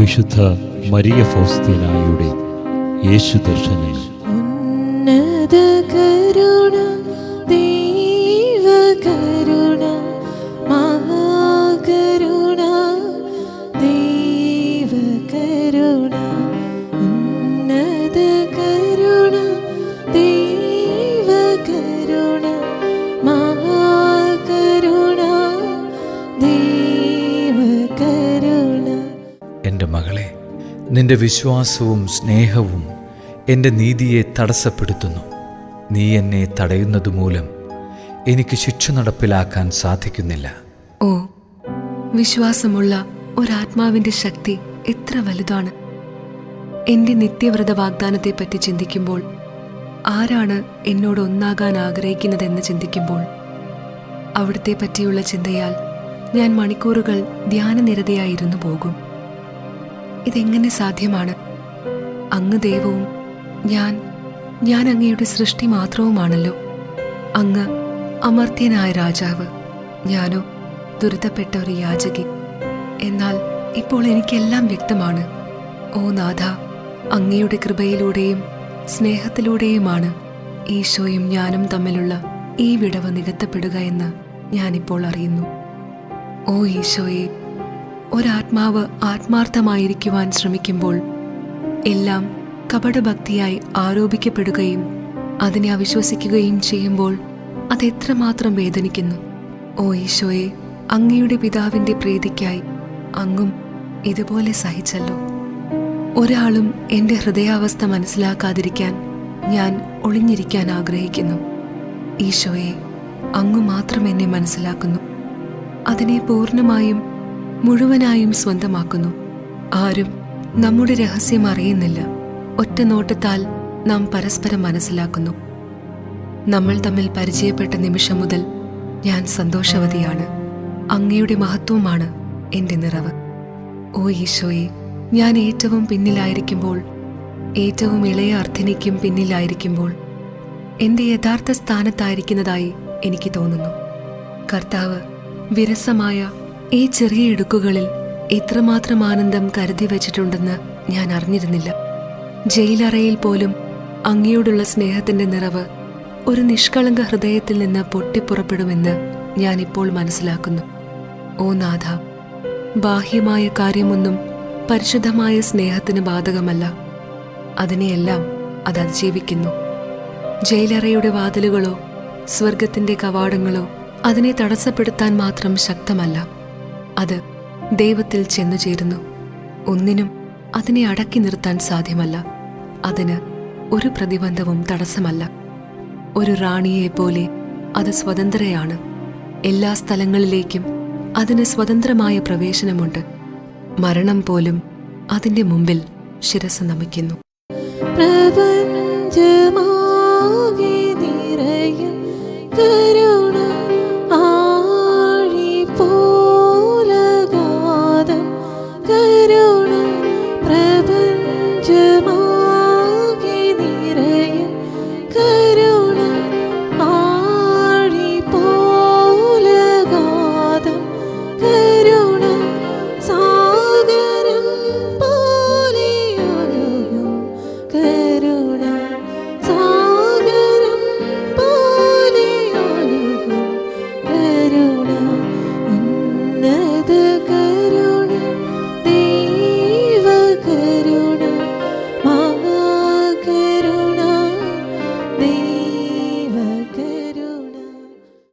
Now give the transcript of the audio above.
വിശുദ്ധ മരിയ ഫൗസ്തീനായുടെ യേശു ദർശനം. ഉന്നത കരുണ നിന്റെ വിശ്വാസവും സ്നേഹവും എന്റെ നീതിയെ തടസ്സപ്പെടുത്തുന്നു. നീ എന്നെ തടയുന്നതുമൂലം എനിക്ക് ശിക്ഷ നടപ്പിലാക്കാൻ സാധിക്കുന്നില്ല. ഓ വിശ്വാസമുള്ള ഒരാത്മാവിന്റെ ശക്തി എത്ര വലുതാണ്. എന്റെ നിത്യവ്രത വാഗ്ദാനത്തെപ്പറ്റി ചിന്തിക്കുമ്പോൾ ആരാണ് എന്നോട് ഒന്നാകാൻ ആഗ്രഹിക്കുന്നതെന്ന് ചിന്തിക്കുമ്പോൾ അവിടുത്തെ പറ്റിയുള്ള ചിന്തയാൽ ഞാൻ മണിക്കൂറുകൾ ധ്യാനനിരതയായിരുന്നു പോകും. ഇതെങ്ങനെ സാധ്യമാണ്? അങ്ങ് ദൈവവും ഞാൻ ഞാൻ അങ്ങയുടെ സൃഷ്ടി മാത്രവുമാണല്ലോ. അങ്ങ് അമർത്യനായ രാജാവ് ഞാനോ ദുരിതപ്പെട്ട ഒരു യാചകി. എന്നാൽ ഇപ്പോൾ എനിക്കെല്ലാം വ്യക്തമാണ്. ഓ നാഥ അങ്ങയുടെ കൃപയിലൂടെയും സ്നേഹത്തിലൂടെയുമാണ് ഈശോയും ഞാനും തമ്മിലുള്ള ഈ വിടവ് നികത്തപ്പെടുക എന്ന് ഞാനിപ്പോൾ അറിയുന്നു. ഓ ഈശോയെ ഒരാത്മാവ് ആത്മാർത്ഥമായിരിക്കുവാൻ ശ്രമിക്കുമ്പോൾ എല്ലാം കപടഭക്തിയായി ആരോപിക്കപ്പെടുകയും അതിനെ അവിശ്വസിക്കുകയും ചെയ്യുമ്പോൾ അതെത്രമാത്രം വേദനിക്കുന്നു. ഓ ഈശോയെ അങ്ങയുടെ പിതാവിന്റെ പ്രീതിക്കായി അങ്ങും ഇതുപോലെ സഹിച്ചല്ലോ. ഒരാളും എന്റെ ഹൃദയാവസ്ഥ മനസ്സിലാക്കാതിരിക്കാൻ ഞാൻ ഒളിഞ്ഞിരിക്കാൻ ആഗ്രഹിക്കുന്നു. ഈശോയെ അങ്ങു മാത്രം എന്നെ മനസ്സിലാക്കുന്നു. അതിനെ പൂർണമായും മുഴുവനായും സ്വന്തമാക്കുന്നു. ആരും നമ്മുടെ രഹസ്യം അറിയുന്നില്ല. ഒറ്റ നോട്ടത്താൽ നാം പരസ്പരം മനസ്സിലാക്കുന്നു. നമ്മൾ തമ്മിൽ പരിചയപ്പെട്ട നിമിഷം മുതൽ ഞാൻ സന്തോഷവതിയാണ്. അങ്ങയുടെ മഹത്വമാണ് എന്റെ നിറവ്. ഓ ഈശോയെ ഞാൻ ഏറ്റവും പിന്നിലായിരിക്കുമ്പോൾ ഏറ്റവും ഇളയ അർത്ഥനിക്കും പിന്നിലായിരിക്കുമ്പോൾ എന്റെ യഥാർത്ഥ സ്ഥാനത്തായിരിക്കുന്നതായി എനിക്ക് തോന്നുന്നു. കർത്താവ് വിരസമായ ഈ ചെറിയ ഇടുക്കുകളിൽ ഇത്രമാത്രം ആനന്ദം കരുതി വച്ചിട്ടുണ്ടെന്ന് ഞാൻ അറിഞ്ഞിരുന്നില്ല. ജയിലറയിൽ പോലും അങ്ങയോടുള്ള സ്നേഹത്തിന്റെ നിറവ് ഒരു നിഷ്കളങ്ക ഹൃദയത്തിൽ നിന്ന് പൊട്ടിപ്പുറപ്പെടുമെന്ന് ഞാൻ ഇപ്പോൾ മനസ്സിലാക്കുന്നു. ഓ നാഥ ബാഹ്യമായ കാര്യമൊന്നും പരിശുദ്ധമായ സ്നേഹത്തിന് ബാധകമല്ല. അതിനെയെല്ലാം അത് അതിജീവിക്കുന്നു. ജയിലറയുടെ വാതിലുകളോ സ്വർഗത്തിന്റെ കവാടങ്ങളോ അതിനെ തടസ്സപ്പെടുത്താൻ മാത്രം ശക്തമല്ല. അത് ദൈവത്തിൽ ചെന്നു ചേരുന്നു. ഒന്നിനും അതിനെ അടക്കി നിർത്താൻ സാധ്യമല്ല. അതിന് ഒരു പ്രതിബന്ധവും തടസ്സമല്ല. ഒരു റാണിയെ പോലെ അത് സ്വതന്ത്രയാണ്. എല്ലാ സ്ഥലങ്ങളിലേക്കും അതിന് സ്വതന്ത്രമായ പ്രവേശനമുണ്ട്. മരണം പോലും അതിന്റെ മുമ്പിൽ ശിരസ് നമിക്കുന്നു. പ്രപഞ്ചമാകെ